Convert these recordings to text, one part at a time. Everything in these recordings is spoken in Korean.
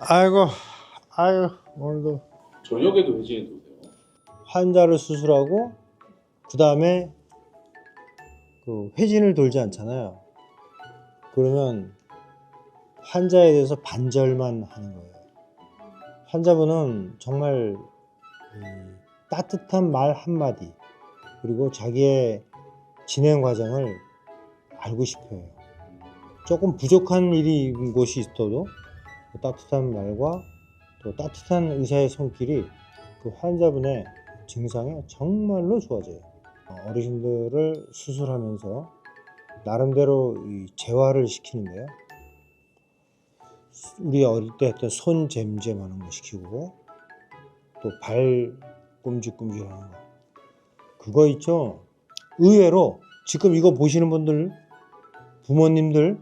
아이고, 아유 오늘도 저녁에도 회진이 도세요? 환자를 수술하고 그 다음에 그 회진을 돌지 않잖아요. 그러면 환자에 대해서 반절만 하는 거예요. 환자분은 정말 이 따뜻한 말 한마디 그리고 자기의 진행 과정을 알고 싶어요. 조금 부족한 일이 곳이 있어도 그 따뜻한 말과 또 따뜻한 의사의 손길이 그 환자분의 증상에 정말로 좋아져요. 어, 어르신들을 수술하면서 나름대로 이 재활을 시키는데요. 우리 어릴 때 했던 손 잼잼하는 거 시키고 또 발 꼼지꼼지하는 거 그거 있죠. 의외로 지금 이거 보시는 분들 부모님들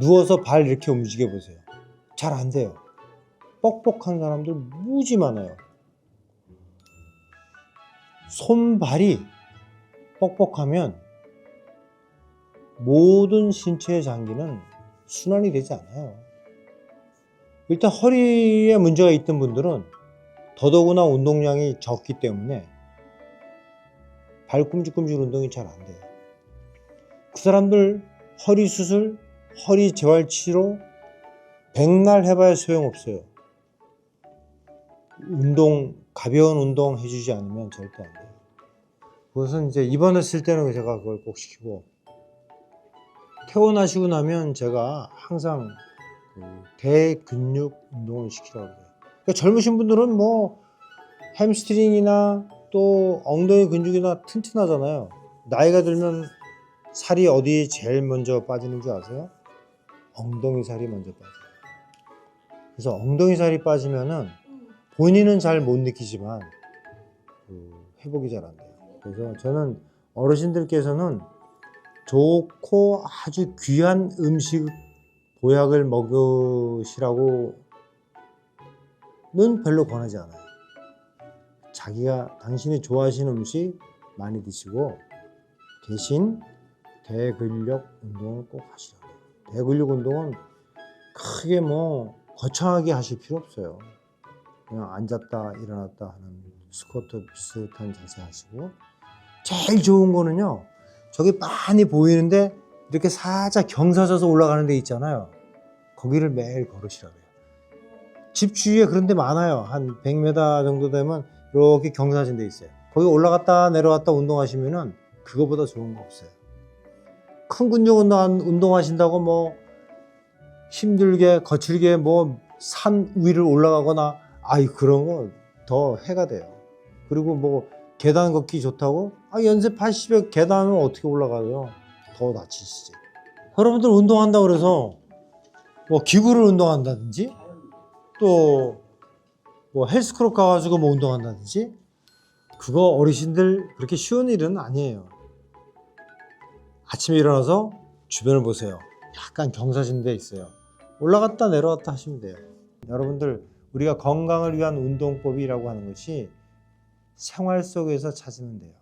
누워서 발 이렇게 움직여 보세요. 잘 안 돼요. 뻑뻑한 사람들 무지 많아요. 손발이 뻑뻑하면 모든 신체의 장기는 순환이 되지 않아요. 일단 허리에 문제가 있던 분들은 더더구나 운동량이 적기 때문에 발 꿈직꿈직 운동이 잘 안 돼요. 그 사람들 허리 수술, 허리 재활 치료 백날 해봐야 소용없어요. 운동, 가벼운 운동 해주지 않으면 절대 안 돼요. 그것은 이제 입원했을 때는 제가 그걸 꼭 시키고, 퇴원하시고 나면 제가 항상 그 대근육 운동을 시키라고 그래요. 그러니까 젊으신 분들은 뭐 햄스트링이나 또 엉덩이 근육이나 튼튼하잖아요. 나이가 들면 살이 어디 제일 먼저 빠지는 줄 아세요? 엉덩이 살이 먼저 빠져요. 그래서 엉덩이 살이 빠지면은 본인은 잘 못 느끼지만 그 회복이 잘 안 돼요. 그래서 저는 어르신들께서는 좋고 아주 귀한 음식 보약을 먹으시라고는 별로 권하지 않아요. 자기가 당신이 좋아하시는 음식 많이 드시고 대신 대근력 운동을 꼭 하시라고. 대근력 운동은 크게 뭐 거창하게 하실 필요 없어요. 그냥 앉았다 일어났다 하는 스쿼트 비슷한 자세 하시고 제일 좋은 거는요. 저기 많이 보이는데 이렇게 살짝 경사져서 올라가는 데 있잖아요. 거기를 매일 걸으시라고요. 집 주위에 그런 데 많아요. 한 100m 정도 되면 이렇게 경사진 데 있어요. 거기 올라갔다 내려갔다 운동하시면은 그거보다 좋은 거 없어요. 큰 근육 운동 운동하신다고 뭐 힘들게 거칠게 뭐 산 위를 올라가거나 아이 그런 거 더 해가 돼요. 그리고 뭐 계단 걷기 좋다고 아 연세 80에 계단을 어떻게 올라가요? 더 다치시지. 여러분들 운동한다 그래서 뭐 기구를 운동한다든지 또 뭐 헬스클럽 가가지고 뭐 운동한다든지 그거 어르신들 그렇게 쉬운 일은 아니에요. 아침에 일어나서 주변을 보세요. 약간 경사진 데 있어요. 올라갔다 내려갔다 하시면 돼요. 여러분들 우리가 건강을 위한 운동법이라고 하는 것이 생활 속에서 찾으면 돼요.